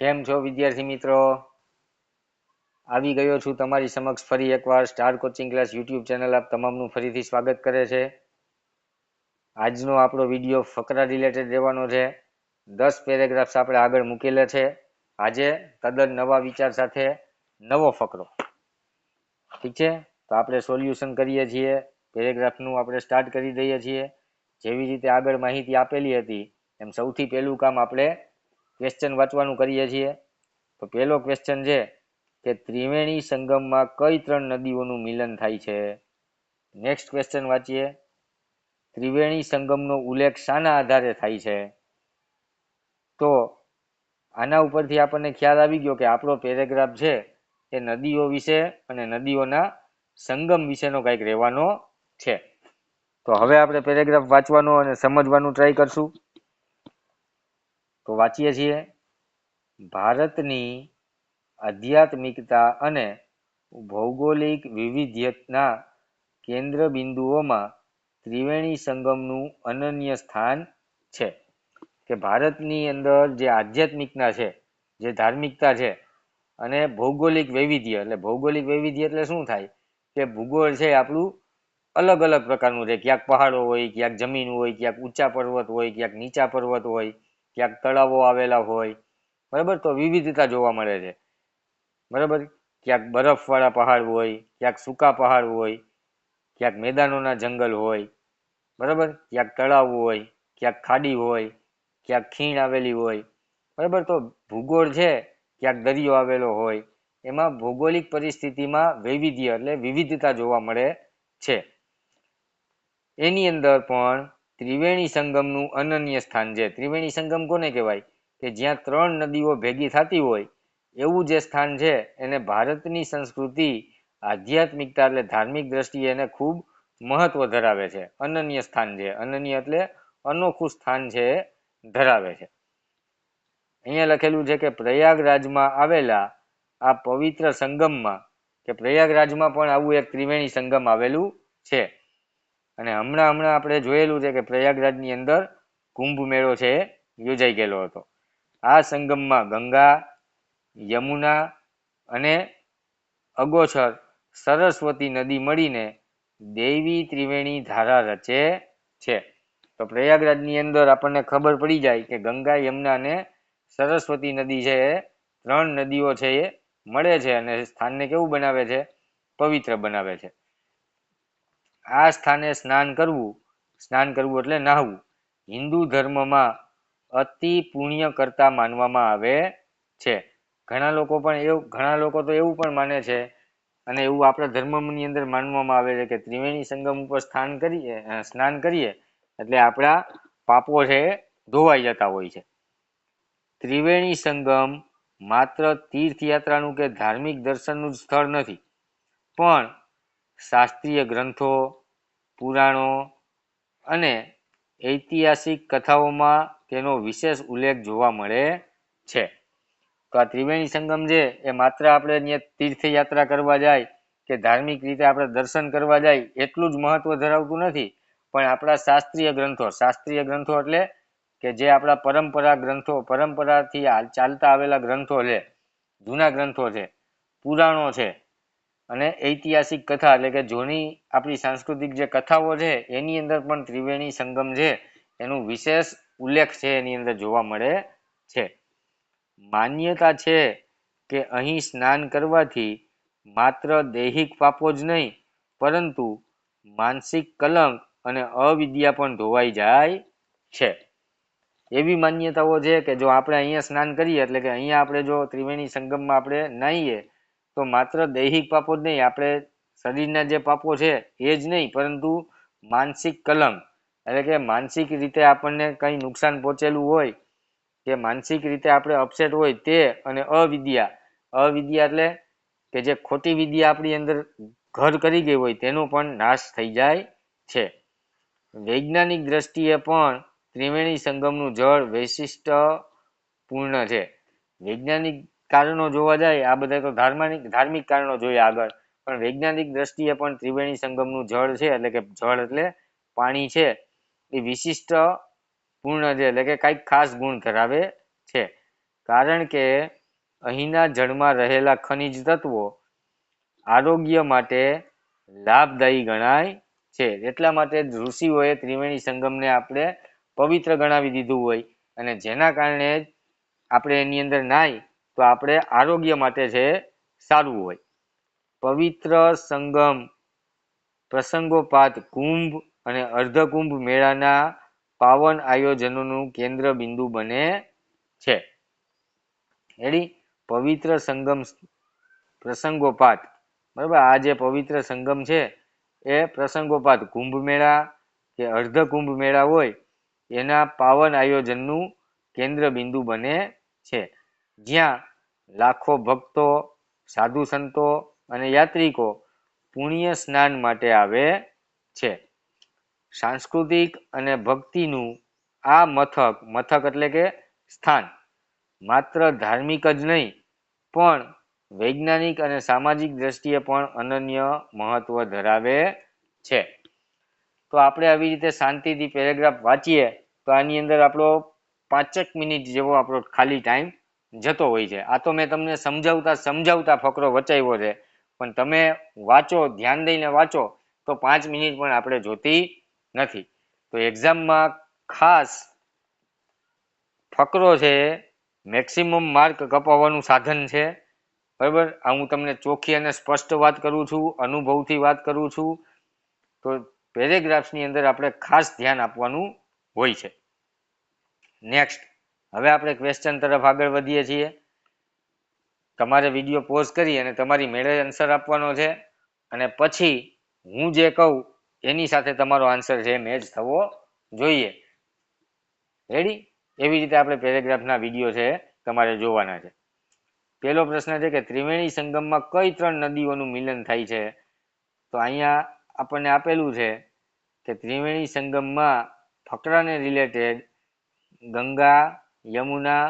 કેમ છો વિદ્યાર્થી મિત્રો? આવી ગયો છું તમારી સમક્ષ ફરી એકવાર star coaching class YouTube channel આપ તમામનું ફરીથી સ્વાગત કરે છે. આજનો આપણો વીડિયો ફકરા રિલેટેડ રહેવાનો છે. દસ પેરેગ્રાફ્સ આપણે આગળ મૂકેલા છે. આજે તદ્દન નવા વિચાર સાથે નવો ફકરો. ઠીક છે? તો આપણે સોલ્યુશન કરીએ છીએ. પેરેગ્રાફનું આપણે સ્ટાર્ટ કરી દઈએ છીએ. જેવી રીતે આગળ માહિતી આપેલી હતી, એમ સૌથી પહેલું કામ આપણે ક્વેશ્ચન વાંચવાનું કરીએ છીએ. તો પહેલો ક્વેશ્ચન છે કે ત્રિવેણી સંગમમાં કઈ ત્રણ નદીઓનું મિલન થાય છે? નેક્સ્ટ ક્વેશ્ચન વાંચીએ. ત્રિવેણી સંગમનો ઉલ્લેખ શાના આધારે થાય છે? તો આના ઉપરથી આપણને ખ્યાલ આવી ગયો કે આપણો પેરેગ્રાફ છે એ નદીઓ વિશે અને નદીઓના સંગમ વિશેનો કંઈક રહેવાનો છે. તો હવે આપણે પેરેગ્રાફ વાંચવાનો અને સમજવાનું ટ્રાય કરશું. તો વાંચીએ છીએ. ભારતની આધ્યાત્મિકતા અને ભૌગોલિક વિવિધ્યતના કેન્દ્ર બિંદુઓમાં ત્રિવેણી સંગમનું અનન્ય સ્થાન છે. કે ભારતની અંદર જે આધ્યાત્મિકતા છે, જે ધાર્મિકતા છે અને ભૌગોલિક વૈવિધ્ય, એટલે ભૌગોલિક વૈવિધ્ય એટલે શું થાય? કે ભૂગોળ છે આપણું અલગ અલગ પ્રકારનું છે. ક્યાંક પહાડો હોય, ક્યાંક જમીન હોય, ક્યાંક ઊંચા પર્વત હોય, ક્યાંક નીચા પર્વત હોય. ક્યાંક તળાવો આવેલા હોય, બરાબર? તો વિવિધતા જોવા મળે છે. બરાબર? ક્યાંક બરફવાળા પહાડ હોય, ક્યાંક સૂકા પહાડ હોય, ક્યાંક મેદાનોના જંગલ હોય, બરાબર? ક્યાંક તળાવ હોય, ક્યાંક ખાડી હોય, ક્યાંક ખીણ આવેલી હોય, બરાબર? તો ભૂગોળ છે, ક્યાંક દરિયો આવેલો હોય, એમાં ભૌગોલિક પરિસ્થિતિમાં વૈવિધ્ય એટલે વિવિધતા જોવા મળે છે. એની અંદર પણ ત્રિવેણી સંગમનું અનન્ય સ્થાન છે. ત્રિવેણી સંગમ કોને કહેવાય? કે જ્યાં ત્રણ નદીઓ ભેગી થતી હોય, એવું જે સ્થાન છે, એને ભારતની સંસ્કૃતિ, આધ્યાત્મિકતા એટલે ધાર્મિક દ્રષ્ટિએ એને ખૂબ મહત્વ ધરાવે છે. અનન્ય સ્થાન છે. અનન્ય એટલે અનોખું સ્થાન છે ધરાવે છે. અહીંયા લખેલું છે કે પ્રયાગરાજમાં આવેલા આ પવિત્ર સંગમમાં, કે પ્રયાગરાજમાં પણ આવું એક ત્રિવેણી સંગમ આવેલું છે. અને હમણાં હમણાં આપણે જોયેલું છે કે પ્રયાગરાજની અંદર કુંભ મેળો છે, યોજાઈ ગયેલો હતો. આ સંગમમાં ગંગા, યમુના અને અગોચર સરસ્વતી નદી મળીને દેવી ત્રિવેણી ધારા રચે છે. તો પ્રયાગરાજની અંદર આપણને ખબર પડી જાય કે ગંગા, યમુના અને સરસ્વતી નદી છે એ ત્રણ નદીઓ છે એ મળે છે અને સ્થાનને કેવું બનાવે છે? પવિત્ર બનાવે છે. આ સ્થાને સ્નાન કરવું સ્નાન કરવું એટલે નાહવું. હિન્દુ ધર્મમાં અતિ પુણ્ય કરતા માનવામાં આવે છે. ઘણા લોકો પણ એવું, ઘણા લોકો તો એવું પણ માને છે અને એવું આપણા ધર્મની અંદર માનવામાં આવે છે કે ત્રિવેણી સંગમ ઉપર સ્નાન કરીએ સ્નાન કરીએ એટલે આપણા પાપો છે ધોવાઈ જતા હોય છે. ત્રિવેણી સંગમ માત્ર તીર્થયાત્રાનું કે ધાર્મિક દર્શનનું જ સ્થળ નથી. પણ શાસ્ત્રીય ગ્રંથો, પુરાણો અને ઐતિહાસિક કથાઓમાં તેનો વિશેષ ઉલ્લેખ જોવા મળે છે. તો આ ત્રિવેણી સંગમ છે, એ માત્ર આપણે અહીંયા તીર્થયાત્રા કરવા જાય કે ધાર્મિક રીતે આપણે દર્શન કરવા જાય, એટલું જ મહત્વ ધરાવતું નથી. પણ આપણા શાસ્ત્રીય ગ્રંથો શાસ્ત્રીય ગ્રંથો એટલે કે જે આપણા પરંપરા ગ્રંથો, પરંપરાથી ચાલતા આવેલા ગ્રંથો છે, જૂના ગ્રંથો છે, પુરાણો છે અને ઐતિહાસિક કથા એટલે કે જૂની આપણી સાંસ્કૃતિક જે કથાઓ છે, એની અંદર પણ ત્રિવેણી સંગમ છે, એનું વિશેષ ઉલ્લેખ છે, એની અંદર જોવા મળે છે. માન્યતા છે કે અહીં સ્નાન કરવાથી માત્ર દૈહિક પાપો જ નહીં, પરંતુ માનસિક કલંક અને અવિદ્યા પણ ધોવાઈ જાય છે. એવી માન્યતાઓ છે કે જો આપણે અહીંયા સ્નાન કરીએ, એટલે કે અહીંયા આપણે જો ત્રિવેણી સંગમમાં આપણે નાહીએ તો માત્ર દૈહિક પાપો જ નહીં, આપણે શરીરના જે પાપો છે એ જ નહીં, પરંતુ માનસિક કલંક એટલે કે માનસિક રીતે આપણને કંઈ નુકસાન પહોંચેલું હોય, કે માનસિક રીતે આપણે અપસેટ હોય તે અને અવિદ્યા. અવિદ્યા એટલે કે જે ખોટી વિદ્યા આપણી અંદર ઘર કરી ગઈ હોય, તેનો પણ નાશ થઈ જાય છે. વૈજ્ઞાનિક દ્રષ્ટિએ પણ ત્રિવેણી સંગમનું જળ વૈશિષ્ટ પૂર્ણ છે. વૈજ્ઞાનિક કારણો જોવા જાય, આ બધા તો ધાર્મિક ધાર્મિક કારણો જોઈએ આગળ. પણ વૈજ્ઞાનિક દ્રષ્ટિએ પણ ત્રિવેણી સંગમનું જળ છે, એટલે કે જળ એટલે પાણી છે. એ વિશિષ્ટ પૂર્ણ છે એટલે કે કંઈક ખાસ ગુણ ધરાવે છે. કારણ કે અહીંના જળમાં રહેલા ખનિજ તત્વો આરોગ્ય માટે લાભદાયી ગણાય છે. એટલા માટે ઋષિઓએ ત્રિવેણી સંગમને આપણે પવિત્ર ગણાવી દીધું હોય. અને જેના કારણે આપણે એની અંદર નાય તો આપણે આરોગ્ય માટે છે સારું હોય. પવિત્ર સંગમ, પ્રસંગોપાત, કુંભ અને અર્ધકુંભ મેળાના પાવન આયોજનોનું કેન્દ્ર બિંદુ બને છે. એડી પવિત્ર સંગમ, પ્રસંગોપાત. બરાબર? આ જે પવિત્ર સંગમ છે, એ પ્રસંગોપાત, કુંભ મેળા કે અર્ધકુંભ મેળા હોય, એના પાવન આયોજનનું કેન્દ્ર બિંદુ બને છે. જ્યાં લાખો ભક્તો, સાધુ સંતો અને યાત્રિકો પુણ્ય સ્નાન માટે આવે છે. સાંસ્કૃતિક અને ભક્તિનું આ મથક મથક એટલે કે સ્થાન, માત્ર ધાર્મિક જ નહીં, પણ વૈજ્ઞાનિક અને સામાજિક દ્રષ્ટિએ પણ અનન્ય મહત્વ ધરાવે છે. તો આપણે આવી રીતે શાંતિથી પેરેગ્રાફ વાંચીએ, તો આની અંદર આપણો પાંચેક મિનિટ જેવો આપણો ખાલી ટાઈમ જતો હોય છે. આ તો મેં તમને સમજાવતા સમજાવતા ફકરો વચાવ્યો છે. પણ તમે વાંચો, ધ્યાન દઈને વાંચો, તો પાંચ મિનિટ પણ આપણે જોતી નથી. તો એક્ઝામમાં ખાસ ફકરો છે, મેક્સિમમ માર્ક કપાવવાનું સાધન છે. બરાબર? આ હું તમને ચોખ્ખી અને સ્પષ્ટ વાત કરું છું, અનુભવથી વાત કરું છું. તો પેરેગ્રાફ્સની અંદર આપણે ખાસ ધ્યાન આપવાનું હોય છે. નેક્સ્ટ. હવે આપણે ક્વેશ્ચન તરફ આગળ વધીએ છીએ. તમારે વીડિયો પોઝ કરી અને તમારી મેળે આન્સર આપવાનો છે. અને પછી હું જે કહું, એની સાથે તમારો આન્સર છે મેચ થવો જોઈએ. રેડી એવી રીતે આપણે પેરેગ્રાફના વીડિયો છે તમારે જોવાના છે. પહેલો પ્રશ્ન છે કે ત્રિવેણી સંગમમાં કઈ ત્રણ નદીઓનું મિલન થાય છે? તો અહીંયા આપણને આપેલું છે કે ત્રિવેણી સંગમમાં ફકરાને રિલેટેડ ગંગા યમુના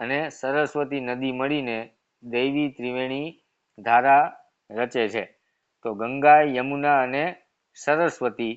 અને સરસ્વતી નદી મળીને દૈવી ત્રિવેણી ધારા રચે છે. તો ગંગા, યમુના અને સરસ્વતી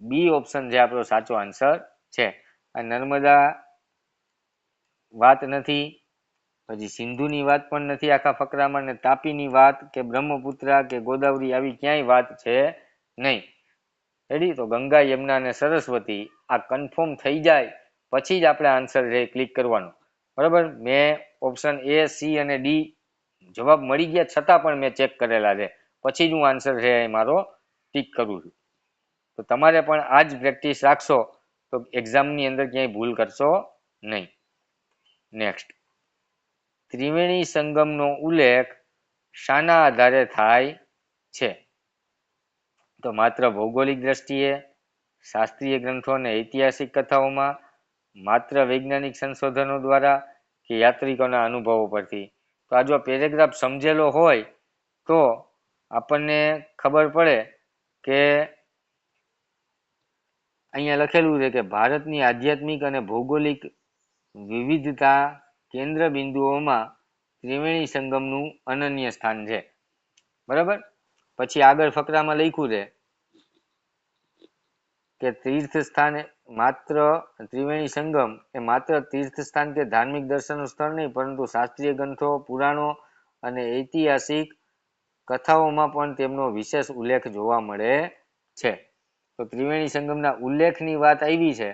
બી ઓપ્શન છે આપણો સાચો આન્સર છે. આ નર્મદા વાત નથી, પછી સિંધુની વાત પણ નથી આખા ફકરામાં ને તાપીની વાત કે બ્રહ્મપુત્રા કે ગોદાવરી આવી ક્યાંય વાત છે નહીં. રેડી તો ગંગા, યમુના અને સરસ્વતી આ કન્ફર્મ થઈ જાય પછી જ આપણે આન્સર છે ક્લિક કરવાનો. બરાબર? મેં ઓપ્શન એ સી અને ડી જવાબ મળી ગયા, છતાં પણ મેં ચેક કરેલા છે. પછી જ હું આન્સર છે એ મારો ટીક કરું છું. તો તમારે પણ આ જ પ્રેક્ટિસ રાખશો, તો એક્ઝામની અંદર ક્યાંય ભૂલ કરશો નહીં. નેક્સ્ટ ત્રિવેણી સંગમનો ઉલ્લેખ શાના આધારે થાય છે? તો માત્ર ભૌગોલિક દ્રષ્ટિએ, શાસ્ત્રીય ગ્રંથો અને ઐતિહાસિક કથાઓમાં માત્ર વૈજ્ઞાનિક સંશોધનો દ્વારા કે યાત્રિકોના અનુભવો પરથી? તો આ જો પેરેગ્રાફ સમજેલો હોય, તો આપણને ખબર પડે કે અહીંયા લખેલું છે કે ભારતની આધ્યાત્મિક અને ભૌગોલિક વિવિધતા કેન્દ્ર બિંદુઓમાં ત્રિવેણી સંગમનું અનન્ય સ્થાન છે. બરાબર? પછી આગળ ફકરામાં લખ્યું છે કે તીર્થ સ્થાન માત્ર ત્રિવેણી સંગમ એ માત્ર તીર્થ સ્થાન કે ધાર્મિક દર્શન સ્થળ નહીં, પરંતુ શાસ્ત્રીય ગ્રંથો, પુરાણો અને ઐતિહાસિક કથાઓમાં પણ તેમનો વિશેષ ઉલ્લેખ જોવા મળે છે. તો ત્રિવેણી સંગમના ઉલ્લેખની વાત આવી છે,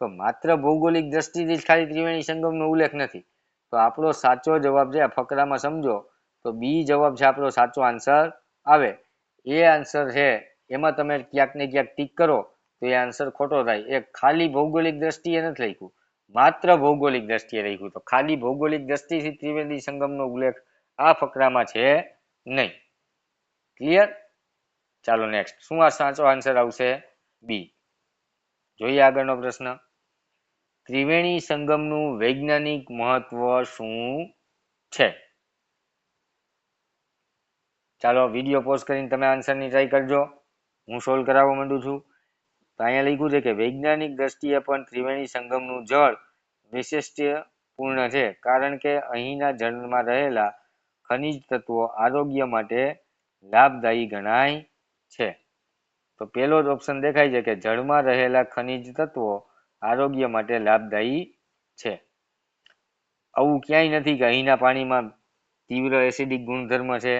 તો માત્ર ભૌગોલિક દ્રષ્ટિથી જ ખાલી ત્રિવેણી સંગમનો ઉલ્લેખ નથી. તો આપણો સાચો જવાબ છે, આ ફકરામાં સમજો, તો બી જવાબ છે આપણો સાચો આન્સર આવે. એ આન્સર છે, એમાં તમે ક્યાંક ને ક્યાંક ટીક કરો તો એ આન્સર ખોટો થાય. એ ખાલી ભૌગોલિક દ્રષ્ટિએ નથી લખ્યું. માત્ર ભૌગોલિક દ્રષ્ટિએ લખ્યું. તો ખાલી ભૌગોલિક દ્રષ્ટિથી ત્રિવેદી સંગમનો ઉલ્લેખ આ ફકરામાં છે નહીં. ક્લિયર ચાલો નેક્સ્ટ શું આ સાચો આન્સર આવશે? બી જોઈએ આગળનો પ્રશ્ન. ત્રિવેણી સંગમનું વૈજ્ઞાનિક મહત્વ શું છે? ચાલો વીડિયો પોઝ કરીને તમે આન્સરની ટ્રાય કરજો. હું સોલ્વ કરાવવા માંડું છું. તો અહીંયા લખ્યું છે કે વૈજ્ઞાનિક દ્રષ્ટિએ પણ ત્રિવેણી સંગમનું જળ વિશિષ્ટપૂર્ણ છે, કારણ કે અહીંના જળમાં રહેલા ખનિજ તત્વો આરોગ્ય માટે લાભદાયી ગણાય છે. તો પહેલો જ ઓપ્શન દેખાય છે કે જળમાં રહેલા ખનિજ તત્વો આરોગ્ય માટે લાભદાયી છે. આવું ક્યાંય નથી કે અહીંના પાણીમાં તીવ્ર એસિડિક ગુણધર્મ છે.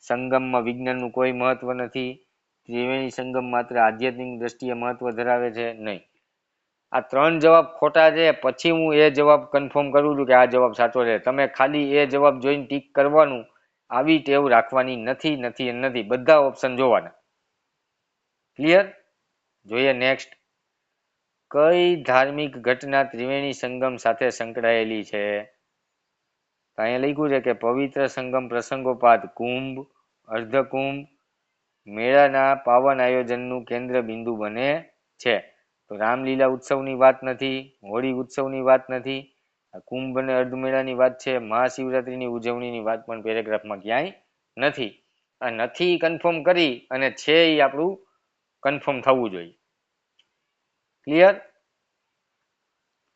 સંગમમાં વિજ્ઞાનનું કોઈ મહત્વ નથી. ત્રિવેણી સંગમ માત્ર આધ્યાત્મિક દ્રષ્ટિએ મહત્વ ધરાવે છે નહીં. આ ત્રણ જવાબ ખોટા છે, પછી હું એ જવાબ કન્ફર્મ કરું છું કે આ જવાબ સાચો છે. તમે ખાલી એ જવાબ જોઈને ટીક કરવાનું, આવી ટેવ રાખવાની નથી નથી નથી. બધા ઓપ્શન જોવાના. ક્લિયર જોઈએ નેક્સ્ટ કઈ ધાર્મિક ઘટના ત્રિવેણી સંગમ સાથે સંકળાયેલી છે? અહીંયા લખ્યું છે કે પવિત્ર સંગમ પ્રસંગોપાત કુંભ, અર્ધકુંભ મેળાના પાવન આયોજનનું કેન્દ્ર બિંદુ બને છે. તો રામલીલા ઉત્સવની વાત નથી, હોળી ઉત્સવની વાત નથી કુંભ અને અર્ધમેળાની વાત છે, મહાશિવરાત્રિની ઉજવણીની વાત પણ પેરેગ્રાફમાં ક્યાંય નથી. આ નથી કન્ફર્મ કરી અને છે એ આપણું કન્ફર્મ થવું જોઈએ. ક્લિયર?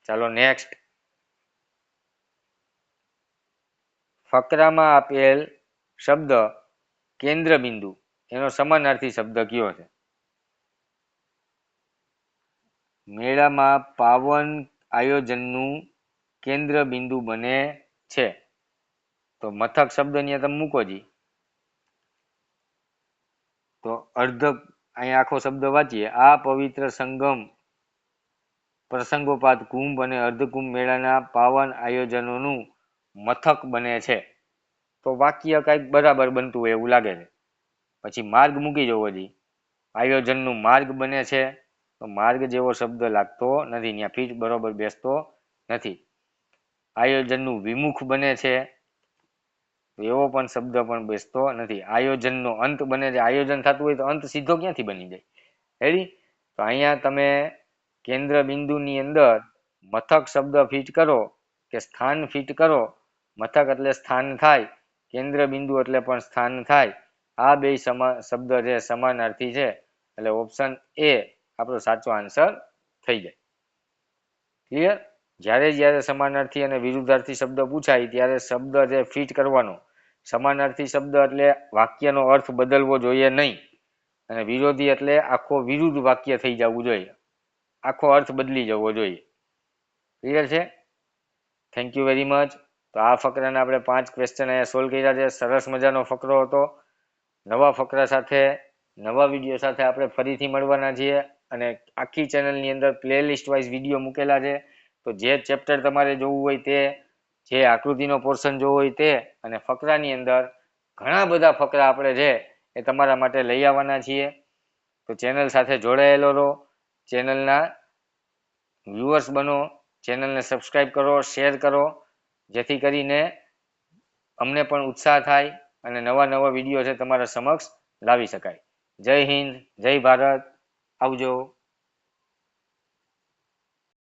ચાલો નેક્સ્ટ. ફકરામાં આપેલ શબ્દ કેન્દ્ર બિંદુ. એનો સમાનાર્થી શબ્દ કયો છે? મેળામાં પાવન આયોજનનું કેન્દ્ર બિંદુ બને છે. તો મથક શબ્દ અહીંયા તમે મૂકો જી. તો અર્ધ અહીંયા આખો શબ્દ વાંચીએ. આ પવિત્ર સંગમ, પ્રસંગોપાત કુંભ અને અર્ધકુંભ મેળાના પાવન આયોજનોનું મથક બને છે. તો વાક્ય કંઈક બરાબર બનતું હોય એવું લાગે છે. પછી માર્ગ મૂકી જવો જી. આયોજનનું માર્ગ બને છે, તો માર્ગ જેવો શબ્દ લાગતો નથી ત્યાં ફીટ બરોબર બેસતો નથી. આયોજનનું વિમુખ બને છે એવો પણ શબ્દ પણ બેસતો નથી. આયોજનનો અંત બને છે. આયોજન થતું હોય તો અંત સીધો ક્યાંથી બની જાય? રેડી તો અહીંયા તમે કેન્દ્ર બિંદુની અંદર મથક શબ્દ ફિટ કરો કે સ્થાન ફિટ કરો. મથક એટલે સ્થાન થાય. કેન્દ્ર બિંદુ એટલે પણ સ્થાન થાય. આ બે સમાન શબ્દ છે સમાનાર્થી છે, એટલે ઓપ્શન એ આપણો સાચો આન્સર થઈ જાય. ક્લિયર જ્યારે જ્યારે સમાનાર્થી અને વિરુદ્ધાર્થી શબ્દ પૂછાય, ત્યારે શબ્દ જે ફિટ કરવાનો, સમાનાર્થી શબ્દ એટલે વાક્યનો અર્થ બદલવો જોઈએ નહીં. અને વિરોધી એટલે આખો વિરુદ્ધ વાક્ય થઈ જવું જોઈએ. આખો અર્થ બદલી જવો જોઈએ. ક્લિયર છે? થેન્ક યુ વેરી મચ તો આ ફકરાને આપણે પાંચ ક્વેશ્ચન અહીંયા સોલ્વ કર્યા છે. સરસ મજાનો ફકરો હતો. નવા ફકરા સાથે, નવા વીડિયો સાથે આપણે ફરીથી મળવાના છીએ અને આખી ચેનલની અંદર પ્લેલિસ્ટ વાઇઝ વીડિયો મૂકેલા છે. તો જે ચેપ્ટર તમારે જોવું હોય તે, જે આકૃતિનો પોર્શન જોવો હોય તે અને ફકરાની અંદર ઘણા બધા ફકરા આપણે છે એ તમારા માટે લઈ આવવાના છીએ. તો ચેનલ સાથે જોડાયેલો રહો ચેનલના વ્યુઅર્સ બનો ચેનલને સબસ્ક્રાઈબ કરો શેર કરો, જેથી કરીને અમને પણ ઉત્સાહ થાય અને નવા નવા વીડિયો છે તમારા સમક્ષ લાવી શકાય. જય હિન્દ જય ભારત. આવજો.